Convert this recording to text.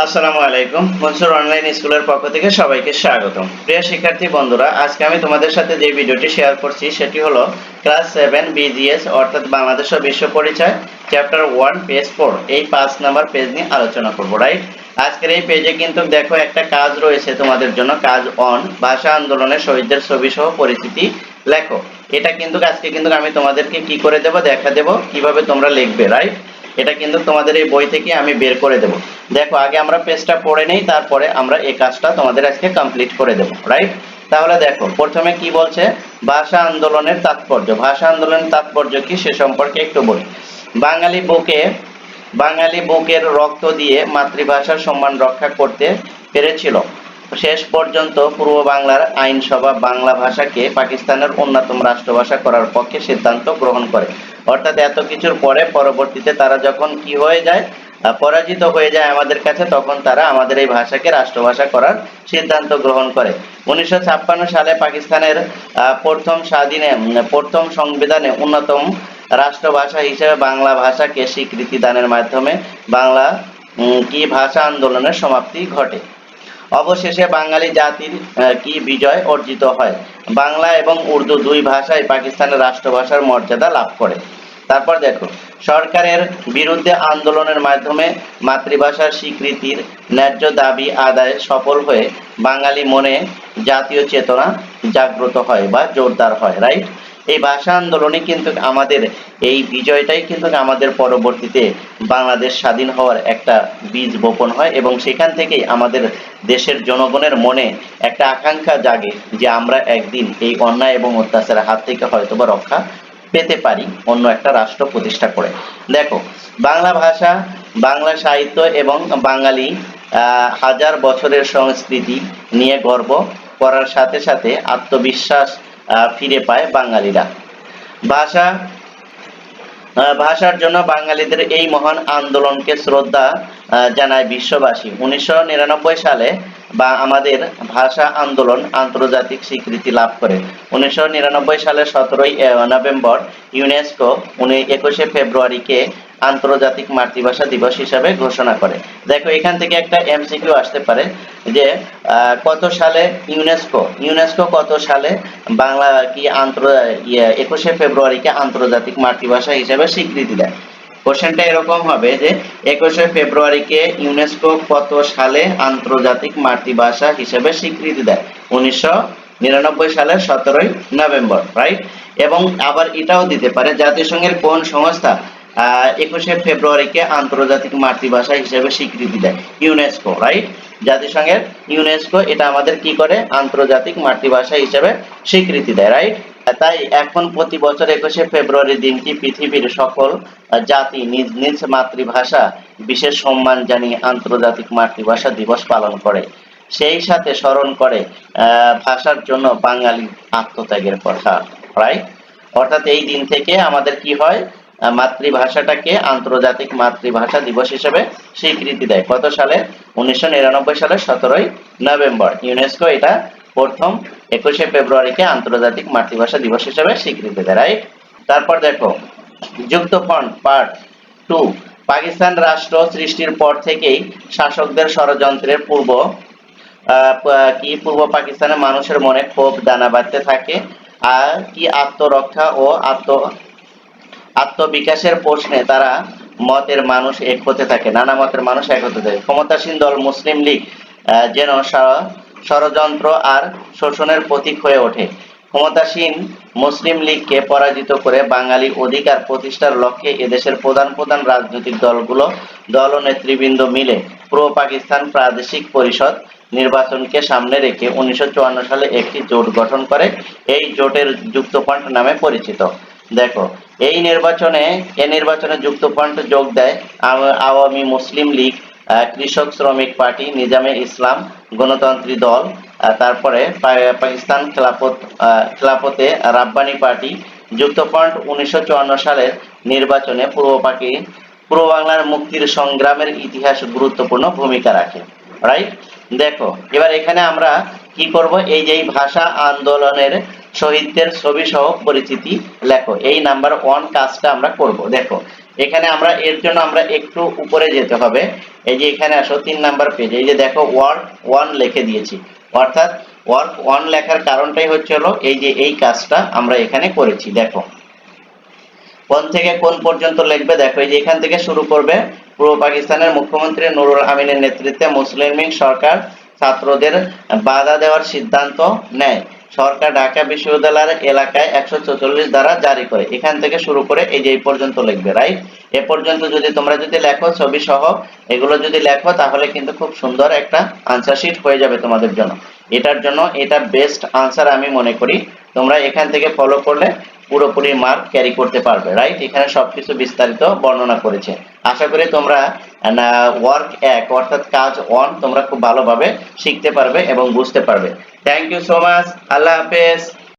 আসসালামু আলাইকুম। মনসুর অনলাইন স্কুলের পক্ষ থেকে সবাইকে স্বাগতম। প্রিয় শিক্ষার্থী, বন্ধুরা, আজকে আমি তোমাদের সাথে যে ভিডিওটি শেয়ার করছি, সেটি হলো ক্লাস সেভেন বিজিএস অর্থাৎ বাংলাদেশ ও বিশ্ব পরিচয় চ্যাপ্টার ওয়ান পেজ ফোর এই পাঁচ নাম্বার পেজ নিয়ে আলোচনা করব রাইট আজকের এই পেজে কিন্তু দেখো একটা কাজ রয়েছে তোমাদের জন্য, কাজ অন ভাষা আন্দোলনের শহীদদের ছবি সহ পরিচিতি লেখো। এটা কিন্তু আজকে কিন্তু আমি তোমাদেরকে কি করে দেব, দেখা দেব, কীভাবে তোমরা লিখবে রাইট এটা কিন্তু তোমাদের এই বই থেকে আমি বের করে দেব। দেখো, আগে আমরা পেজটা পড়ে নেই, তারপরে আমরা এই কাজটা তোমাদের আজকে কমপ্লিট করে দেব রাইট তাহলে দেখো, প্রথমে কি বলছে? ভাষা আন্দোলনের তাৎপর্য। ভাষা আন্দোলনের তাৎপর্য কি? সে সম্পর্কে একটু বলি। বাঙালি বুকে, বাঙালি বুকের রক্ত দিয়ে মাতৃভাষার সম্মান রক্ষা করতে পেরেছিল। শেষ পর্যন্ত পূর্ব বাংলার আইনসভা বাংলা ভাষাকে পাকিস্তানের অন্যতম রাষ্ট্রভাষা করার পক্ষে সিদ্ধান্ত গ্রহণ করে। অর্থাৎ এত কিছুর পরে পরবর্তীতে তারা যখন কি হয়ে যায় পরাজিত হয়ে যায় আমাদের কাছে, তখন তারা আমাদের এই ভাষাকে রাষ্ট্রভাষা করার সিদ্ধান্ত গ্রহণ করে। উনিশশো ছাপ্পান্ন সালে পাকিস্তানের প্রথম স্বাধীনে প্রথম সংবিধানে অন্যতম রাষ্ট্রভাষা হিসেবে বাংলা ভাষাকে স্বীকৃতি দানের মাধ্যমে বাংলা কি ভাষা আন্দোলনের সমাপ্তি ঘটে। অবশেষে বাঙালি জাতির কি বিজয় অর্জিত হয়। বাংলা এবং উর্দু দুই ভাষাই পাকিস্তানের রাষ্ট্রভাষার মর্যাদা লাভ করে। তারপর দেখো, সরকারের বিরুদ্ধে আন্দোলনের মাধ্যমে মাতৃভাষার স্বীকৃতির ন্যায্য দাবি আদায়ে সফল হয়ে বাঙালি মনে জাতীয় চেতনা জাগ্রত হয় বা জোরদার হয় রাইট এই ভাষা আন্দোলনে কিন্তু আমাদের, এই বিজয়টাই কিন্তু আমাদের পরবর্তীতে বাংলাদেশ স্বাধীন হওয়ার একটা বীজ বপন হয় এবং সেখান থেকেই আমাদের দেশের জনগণের মনে একটা আকাঙ্ক্ষা জাগে যে আমরা একদিন এই অন্যায় এবং অত্যাচারের হাত থেকে হয়তোবা রক্ষা পেতে পারি, অন্য একটা রাষ্ট্র প্রতিষ্ঠা করে। দেখো, বাংলা ভাষা, বাংলা সাহিত্য এবং বাঙালি হাজার বছরের সংস্কৃতি নিয়ে গর্ব করার সাথে সাথে আত্মবিশ্বাস ফিরে পায় বাঙালিরা। ভাষা ভাষার জন্য বাঙালিদের এই মহান আন্দোলনকে শ্রদ্ধা জানায় বিশ্ববাসী। উনিশশো নিরানব্বই সালে বা আমাদের ভাষা আন্দোলন আন্তর্জাতিক স্বীকৃতি লাভ করে। উনিশশো নিরানব্বই সালের সতেরোই নভেম্বর ইউনেস্কো উনি একুশে ফেব্রুয়ারিকে আন্তর্জাতিক মাতৃভাষা দিবস হিসাবে ঘোষণা করে। দেখো এখান থেকে একটা এমসিকিউ আসতে পারে যে কত সালে ইউনেস্কো ইউনেস্কো কত সালে বাংলা কি আন্তর ইয়ে, একুশে ফেব্রুয়ারিকে আন্তর্জাতিক মাতৃভাষা হিসেবে স্বীকৃতি দেয়। কোশ্চেনটা এরকম হবে যে, একুশে ফেব্রুয়ারিকে ইউনেস্কো কত সালে আন্তর্জাতিক মাতৃভাষা হিসেবে স্বীকৃতি দেয়? উনিশশো নিরানব্বই সালের সতেরোই নভেম্বর রাইট এবং আবার এটাও দিতে পারে, জাতিসংঘের কোন সংস্থা একুশে ফেব্রুয়ারিকে আন্তর্জাতিক মাতৃভাষা হিসেবে স্বীকৃতি দেয়? ইউনেস্কো রাইট জাতিসংঘের ইউনেস্কো এটা আমাদের কি করে? আন্তর্জাতিক মাতৃভাষা হিসেবে স্বীকৃতি দেয় রাইট তাই এখন প্রতি বছর একুশে ফেব্রুয়ারি দিনটি পৃথিবীর সকল জাতি নিজ নিজ মাতৃভাষা বিশেষ সম্মান জানিয়ে আন্তর্জাতিক মাতৃভাষা দিবস পালন করে। সেই সাথে স্মরণ করে ভাষার জন্য বাঙালি আত্মত্যাগের কথা রাইট অর্থাৎ এই দিন থেকে আমাদের কি হয় মাতৃভাষাটাকে আন্তর্জাতিক মাতৃভাষা দিবস হিসেবে স্বীকৃতি দেয়। কত সালে? উনিশশো সালের সতেরোই নভেম্বর। ইউনেস্কো এটা প্রথম একুশে ফেব্রুয়ারিকে আন্তর্জাতিক মাতৃভাষা দিবস হিসেবে স্বীকৃতি দেয় রাইট তারপর দেখো যুক্ত ফ্রন্ট পার্ট টু, পাকিস্তান রাষ্ট্র সৃষ্টির পর থেকেই শাসকদের ষড়যন্ত্রের পূর্ব কি পূর্ব পাকিস্তানের মানুষের মনে ক্ষোভ, দানা বাঁধতে থাকে। আর কি আত্মরক্ষা ও আত্ম, আত্মবিকাশের প্রশ্নে তারা মতের মানুষ এক হতে থাকে, নানা মতের মানুষ এক হতে থাকে। ক্ষমতাসীন দল মুসলিম লীগ যেন ষড়যন্ত্র আর শোষণের প্রতীক হয়ে ওঠে। ক্ষমতাসীন মুসলিম লীগকে পরাজিত করে বাঙালি অধিকার প্রতিষ্ঠার লক্ষ্যে এদেশের প্রধান প্রধান রাজনৈতিক দলগুলো, দল ও নেতৃবৃন্দ মিলে পূর্ব পাকিস্তান প্রাদেশিক পরিষদ নির্বাচনকে সামনে রেখে উনিশশো চুয়ান্ন সালে একটি জোট গঠন করে, এই জোটের যুক্তফ্রন্ট নামে পরিচিত। দেখো, এই নির্বাচনে, এ নির্বাচনে যুক্তফ্রন্ট যোগ দেয় আওয়ামী মুসলিম লীগ কৃষক শ্রমিক পার্টি, নিজামে ইসলাম গণতন্ত্রী দল তারপরে পাকিস্তান খেলাফত খেলাফতে রাব্বানি পার্টি যুক্তফ্রন্ট উনিশশো সালের নির্বাচনে পূর্ব পাকি, পূর্ব বাংলার মুক্তির সংগ্রামের ইতিহাস গুরুত্বপূর্ণ ভূমিকা রাখে। রাইট দেখো, এবার এখানে আমরা কি করব? এই যে ভাষা আন্দোলনের শহীদদের ছবি সহ পরিচিতি লেখো। এই নাম্বার ওয়ান কাজটা আমরা করব। দেখো, এখানে আমরা, এর জন্য আমরা একটু উপরে যেতে হবে। এই যে এখানে আসো, তিন নাম্বার পেজ এই যে দেখো ওয়ার্ক ওয়ান লিখে দিয়েছি। অর্থাৎ ওয়ার্ক ওয়ান লেখার কারণটাই হচ্ছে হলো এই যে এই কাজটা আমরা এখানে করেছি, দেখো। কোন থেকে কোন পর্যন্ত লিখবে? দেখো, এই যে এখান থেকে শুরু করবে। পূর্ব পাকিস্তানের মুখ্যমন্ত্রী নুরুল আমিনের নেতৃত্বে মুসলিম লীগ সরকার ছাত্রদের বাধা দেওয়ার সিদ্ধান্ত নেয়। সরকার ঢাকা বিশ্ববিদ্যালয়ের এলাকায় একশো দ্বারা জারি করে। এখান থেকে শুরু করে এই যে এই পর্যন্ত লিখবে রাইট এ পর্যন্ত যদি তোমরা যদি লেখো ছবি সহ এগুলো যদি লেখো, তাহলে কিন্তু খুব সুন্দর একটা আনসার শিট হয়ে যাবে তোমাদের জন্য। এটার জন্য এটা বেস্ট আনসার আমি মনে করি। তোমরা এখান থেকে ফলো করলে পুরোপুরি মার্ক ক্যারি করতে পারবে রাইট এখানে সবকিছু বিস্তারিত বর্ণনা করেছে। আশা করি তোমরা ওয়ার্ক এক, অর্থাৎ কাজ অন তোমরা খুব ভালোভাবে শিখতে পারবে এবং বুঝতে পারবে। থ্যাংক ইউ সো মাচ আল্লাহ হাফেজ।